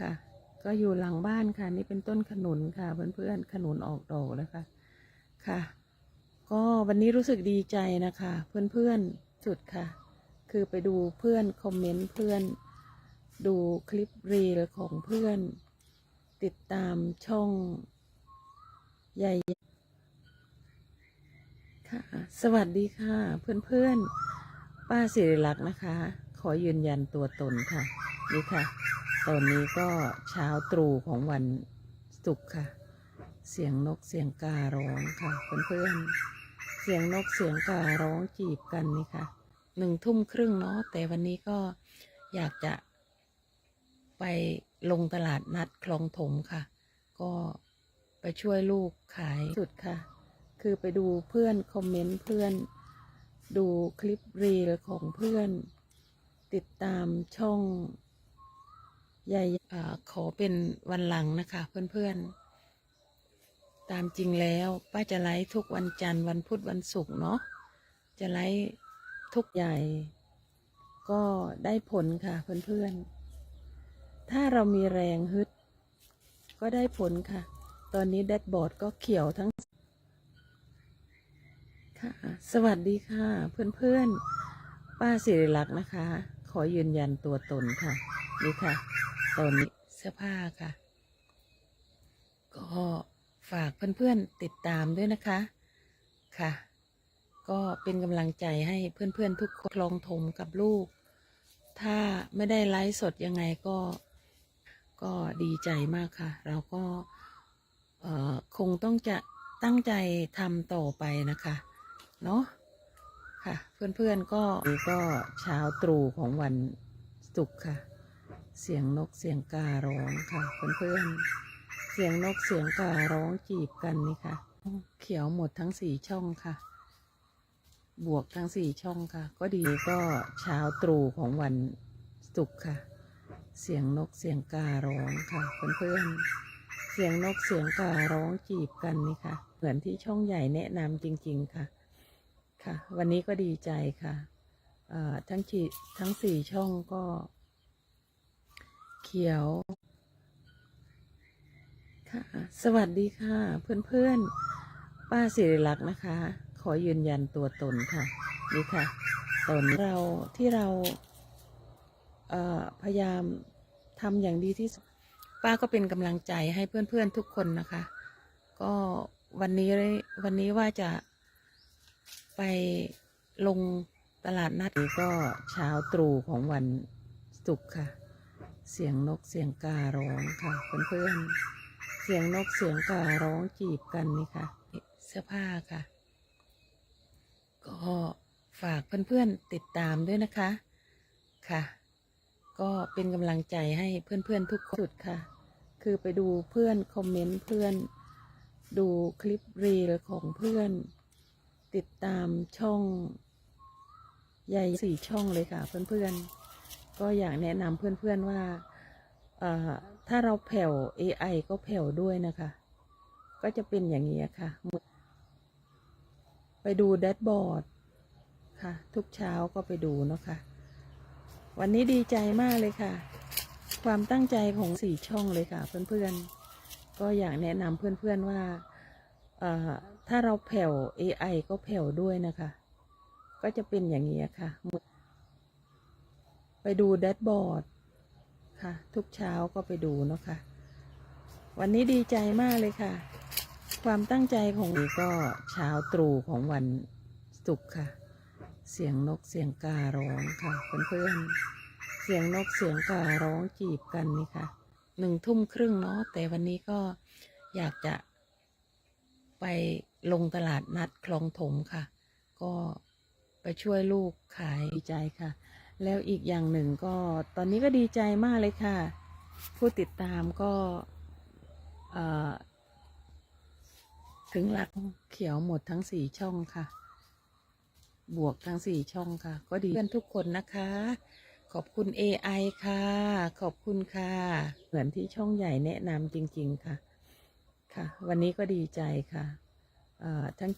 ค่ะ ก็อยู่หลังบ้านค่ะ นี่เป็นต้นขนุนค่ะ เพื่อนๆขนุนออกดอกแล้วค่ะ ค่ะ ก็วันนี้รู้สึกดีใจนะคะ เพื่อนๆสุดค่ะ คือไปดูเพื่อนคอมเมนต์เพื่อน ดูคลิปรีลของเพื่อน ติดตามช่องใหญ่ค่ะสวัสดีค่ะ เพื่อนๆ ป้าสิริลักษณ์นะคะ ขอยืนยันตัวตนค่ะ นี่ค่ะ ตอนนี้ก็เช้าตรู่ของวันศุกร์ค่ะ เสียงนกเสียงการ้องค่ะเพื่อนๆเสียงนกเสียงการ้องจีบกันนี่ค่ะหนึ่งทุ่มครึ่งเนาะแต่วันนี้ก็อยากจะไปลงตลาดนัดคลองถมค่ะ ก็ไปช่วยลูกขายสุดค่ะ คือไปดูเพื่อนคอมเมนต์เพื่อน ดูคลิปรีลของเพื่อน ติดตามช่อง ใหญ่อขอเป็นวันหลังนะคะ เพื่อนๆ ตามจริงแล้วป้าจะไลฟ์ทุกวันจันทร์วันพุธวันศุกร์เนาะจะไลฟ์ทุกใหญ่ ก็ได้ผลค่ะเพื่อนๆ ถ้าเรามีแรงฮึด ก็ได้ผลค่ะ ตอนนี้แดดบอร์ดก็เขียวทั้งค่ะสวัสดีค่ะ เพื่อนๆ ป้าสิริลักษณ์นะคะ ขอยืนยันตัวตนค่ะ นี่ค่ะ ตอนนี้เสื้อผ้าค่ะ ก็ฝากเพื่อนๆติดตามด้วยนะคะค่ะ ก็เป็นกำลังใจให้เพื่อนๆทุกคนลองถมกับลูก ถ้าไม่ได้ไลฟ์สดยังไงก็ ก็ดีใจมากค่ะ เราก็คงต้องจะตั้งใจทำต่อไปนะคะ เนาะค่ะ เพื่อนๆก็นี่ก็เช้าตรู่ของวันศุกร์ค่ะ เสียงนกเสียงการ้องค่ะเพื่อนๆ เสียงนกเสียงการ้องจีบกันนี่ค่ะ เขียวหมดทั้งสี่ช่องค่ะ บวกทั้งสี่ช่องค่ะ ก็ดีก็เช้าตรู่ของวันศุกร์ค่ะ เสียงนกเสียงการ้องค่ะเพื่อนๆ เสียงนกเสียงการ้องจีบกันนี่ค่ะ เหมือนที่ช่องใหญ่แนะนำจริง ๆค่ะ ค่ะ วันนี้ก็ดีใจค่ะทั้งชีทั้งสี่ช่องก็ เขียว ค่ะ สวัสดีค่ะ เพื่อนๆ ป้าสิริลักษณ์นะคะ ขอยืนยันตัวตนค่ะ นี่ค่ะ ตนเราที่เราเพยายามทำอย่างดีที่สุด ป้าก็เป็นกำลังใจให้เพื่อนๆทุกคนนะคะ ก็วันนี้วันนี้ว่าจะไปลงตลาดนัดก็เช้าตรู่ของวันศุกร์ค่ะ เสียงนกเสียงการ้องค่ะเพื่อนๆเสียงนกเสียงการ้องจีบกันนี่ค่ะ เสื้อผ้าค่ะ ก็ฝากเพื่อนๆติดตามด้วยนะคะค่ะ ก็เป็นกำลังใจให้เพื่อนๆทุกคนสุดค่ะ คือไปดูเพื่อนคอมเมนต์เพื่อน ดูคลิปรีลของเพื่อน ติดตามช่องใหญ่สี่ช่องเลยค่ะเพื่อนๆ ก็อยากแนะนำเพื่อนๆว่าถ้าเราแผ่ว AI ก็แผ่วด้วยนะคะ ก็จะเป็นอย่างนี้ค่ะ ไปดูแดชบอร์ดค่ะ ทุกเช้าก็ไปดูเนาะค่ะ วันนี้ดีใจมากเลยค่ะ ความตั้งใจของสี่ช่องเลยค่ะเพื่อนๆ ก็อยากแนะนำเพื่อนๆว่าถ้าเราแผ่ว AI ก็แผ่วด้วยนะคะ ก็จะเป็นอย่างนี้ค่ะ ไปดูแดชบอร์ดค่ะ ทุกเช้าก็ไปดูเนาะค่ะ วันนี้ดีใจมากเลยค่ะ ความตั้งใจของนี่ก็เช้าตรู่ของวันศุกร์ค่ะ เสียงนกเสียงการ้องค่ะเพื่อนๆเสียงนกเสียงการ้องจีบกันนี่ค่ะหนึ่งทุ่มครึ่งเนาะแต่วันนี้ก็อยากจะไปลงตลาดนัดคลองถมค่ะ ก็ไปช่วยลูกขายดีใจค่ะ แล้วอีกอย่างหนึ่งก็ตอนนี้ก็ดีใจมากเลยค่ะ ผู้ติดตามก็ถึงหลักเขียวหมดทั้งสี่ช่องค่ะ บวกทั้งสี่ช่องค่ะ ก็ดีเพื่อนทุกคนนะคะ ขอบคุณ AI ค่ะ ขอบคุณค่ะ เหมือนที่ช่องใหญ่แนะนำจริง ๆ ค่ะ ค่ะ วันนี้ก็ดีใจค่ะทั้ง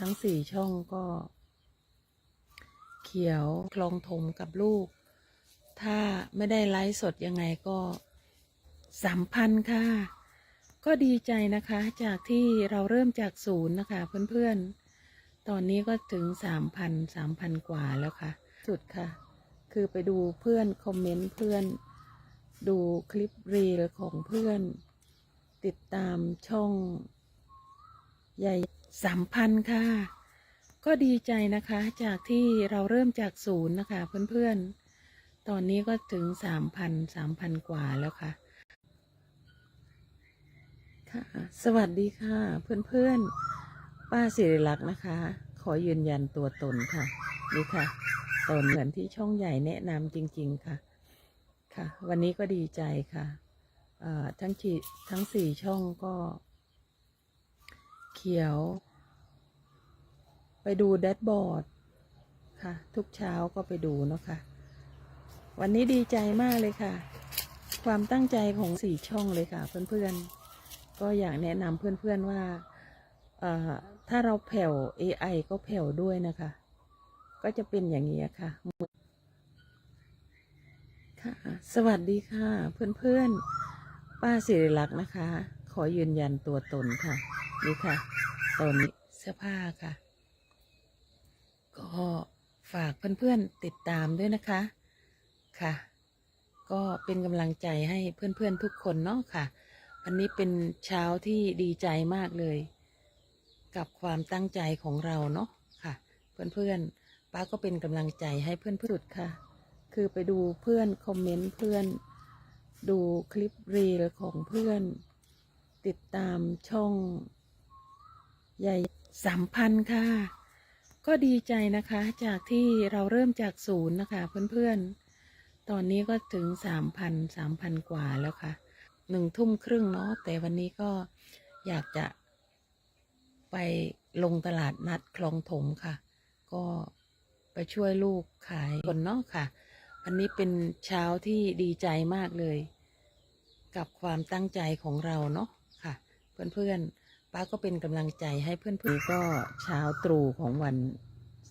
ทั้งสี่ช่องก็ เขียวคลองถมกับลูก ถ้าไม่ได้ไลฟ์สดยังไงก็สัมพันค่ะ ก็ดีใจนะคะ จากที่เราเริ่มจากศูนย์นะคะเพื่อนๆ ตอนนี้ก็ถึงสามพันสามพันกว่าแล้วค่ะ สุดค่ะ คือไปดูเพื่อนคอมเมนต์เพื่อน ดูคลิปรีลของเพื่อน ติดตามช่อง ใหญ่สัมพันค่ะ ก็ดีใจนะคะจากที่เราเริ่มจากศูนย์นะคะเพื่อนๆ ตอนนี้ก็ถึงสามพันสามพันกว่าแล้วค่ะ ค่ะ สวัสดีค่ะ เพื่อนๆ ป้าสิริลักษณ์นะคะ ขอยืนยันตัวตนค่ะ นี่ค่ะ ตนเหมือนที่ช่องใหญ่แนะนำจริง ๆ ค่ะ ค่ะ วันนี้ก็ดีใจค่ะทั้งทั้งสี่ช่องก็ เขียว ไปดูแดชบอร์ดค่ะ ทุกเช้าก็ไปดูเนาะค่ะ วันนี้ดีใจมากเลยค่ะ ความตั้งใจของสี่ช่องเลยค่ะ เพื่อนๆ ก็อยากแนะนำเพื่อนๆว่าเอ่อถ้าเราแผ่ว AI ก็แผ่วด้วยนะคะ ก็จะเป็นอย่างนี้ค่ะค่ะ สวัสดีค่ะ เพื่อนๆ ป้าสิริลักษณ์นะคะ ขอยืนยันตัวตนค่ะ นี่ค่ะ ตอนนี้เสื้อผ้าค่ะ ก็ฝากเพื่อนๆติดตามด้วยนะคะค่ะ ก็เป็นกำลังใจให้เพื่อนๆทุกคนเนาะค่ะ วันนี้เป็นเช้าที่ดีใจมากเลย กับความตั้งใจของเราเนาะค่ะ เพื่อนๆป้าก็เป็นกำลังใจให้เพื่อนๆสุดค่ะ คือไปดูเพื่อนคอมเมนต์เพื่อน ดูคลิปรีลของเพื่อน ติดตามช่อง ใหญ่สัมพันค่ะ ก็ดีใจนะคะจากที่เราเริ่มจากศูนย์นะคะ เพื่อนๆ ตอนนี้ก็ถึงสามพันสามพันกว่าแล้วค่ะหนึ่งทุ่มครึ่งเนาะแต่วันนี้ก็อยากจะไปลงตลาดนัดคลองถมค่ะ ก็ไปช่วยลูกขายคนเนาะค่ะ วันนี้เป็นเช้าที่ดีใจมากเลย กับความตั้งใจของเราเนาะค่ะ เพื่อนๆ ป้าก็เป็นกำลังใจให้เพื่อนๆก็เช้าตรู่ของวัน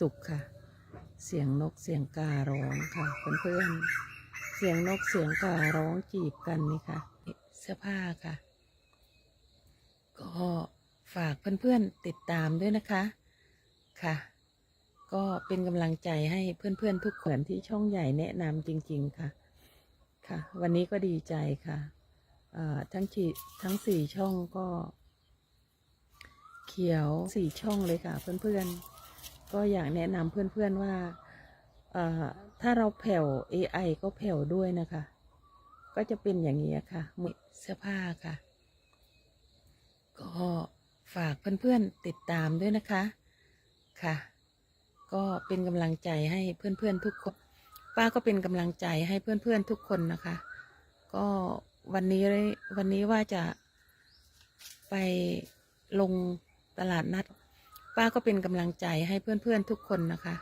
ศุกร์ค่ะ เสียงนกเสียงการ้องค่ะ เพื่อนๆเสียงนกเสียงการ้องจีบกันนี่ค่ะ เสื้อผ้าค่ะ ก็ฝากเพื่อนๆติดตามด้วยนะคะค่ะ ก็เป็นกำลังใจให้เพื่อนๆทุกคนที่ช่องใหญ่แนะนำจริง ๆค่ะค่ะ วันนี้ก็ดีใจค่ะทั้งทั้งสี่ช่องก็ เขียวสี่ช่องเลยค่ะ เพื่อนๆ ก็อยากแนะนำเพื่อนๆว่าถ้าเราแผ่ว AI ก็แผ่วด้วยนะคะ ก็จะเป็นอย่างนี้ค่ะมือเสื้อผ้าค่ะ ก็ฝากเพื่อนๆติดตามด้วยนะคะค่ะ ก็เป็นกำลังใจให้เพื่อนๆทุกคนป้าก็เป็นกำลังใจให้เพื่อนๆทุกคนนะคะ ก็วันนี้วันนี้ว่าจะไปลง ตลาดนัด ป้าก็เป็นกำลังใจให้เพื่อนๆทุกคนนะคะ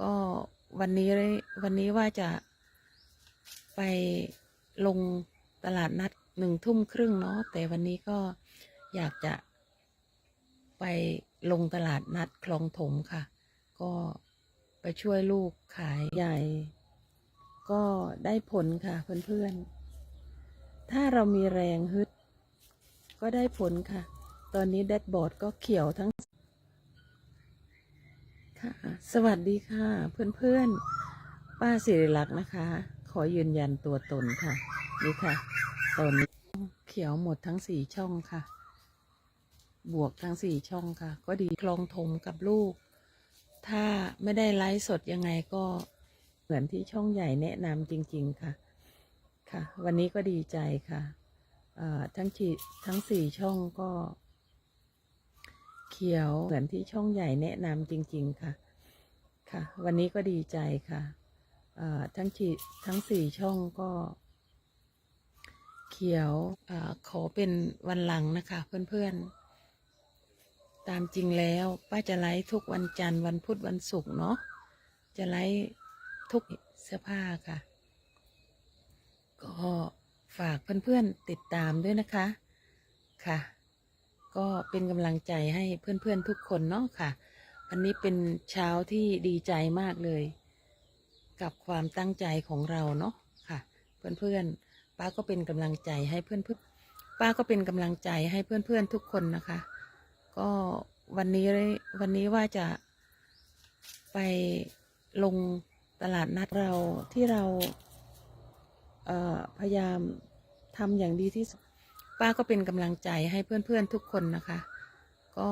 ก็วันนี้วันนี้ว่าจะไปลงตลาดนัดหนึ่งทุ่มครึ่งเนาะแต่วันนี้ก็อยากจะไปลงตลาดนัดคลองถมค่ะ ก็ไปช่วยลูกขายใหญ่ ก็ได้ผลค่ะเพื่อนๆ ถ้าเรามีแรงฮึด ก็ได้ผลค่ะ ตอนนี้แดดบอร์ดก็เขียวทั้งค่ะ สวัสดีค่ะ เพื่อนๆ ป้าสิริลักษณ์นะคะ ขอยืนยันตัวตนค่ะ นี่ค่ะ ตอนนี้เขียวหมดทั้งสี่ช่องค่ะ บวกทั้งสี่ช่องค่ะ ก็ดีคลองถมกับลูก ถ้าไม่ได้ไลฟ์สดยังไงก็เหมือนที่ช่องใหญ่แนะนำจริง ๆค่ะ ค่ะ วันนี้ก็ดีใจค่ะทั้งทั้งสี่ช่องก็ เขียวเหมือนที่ช่องใหญ่แนะนำจริง ๆ ค่ะ ค่ะ วันนี้ก็ดีใจค่ะทั้งที่ทั้งสี่ช่องก็ เขียวอขอเป็นวันหลังนะคะ เพื่อนๆ ตามจริงแล้วป้าจะไลฟ์ทุกวันจันทร์วันพุธวันศุกร์เนาะจะไลฟ์ทุกเสื้อผ้าค่ะ ก็ฝากเพื่อนๆติดตามด้วยนะคะค่ะ ก็เป็นกำลังใจให้เพื่อนๆทุกคนเนาะค่ะ วันนี้เป็นเช้าที่ดีใจมากเลย กับความตั้งใจของเราเนาะค่ะ เพื่อนๆป้าก็เป็นกำลังใจให้เพื่อนเพื่อนป้าก็เป็นกำลังใจให้เพื่อนเพื่อนๆทุกคนนะคะ ก็วันนี้วันนี้ว่าจะไปลงตลาดนัดเราที่เราพยายามทำอย่างดีที่สุด ป้าก็เป็นกำลังใจให้เพื่อนๆทุกคนนะคะ ก็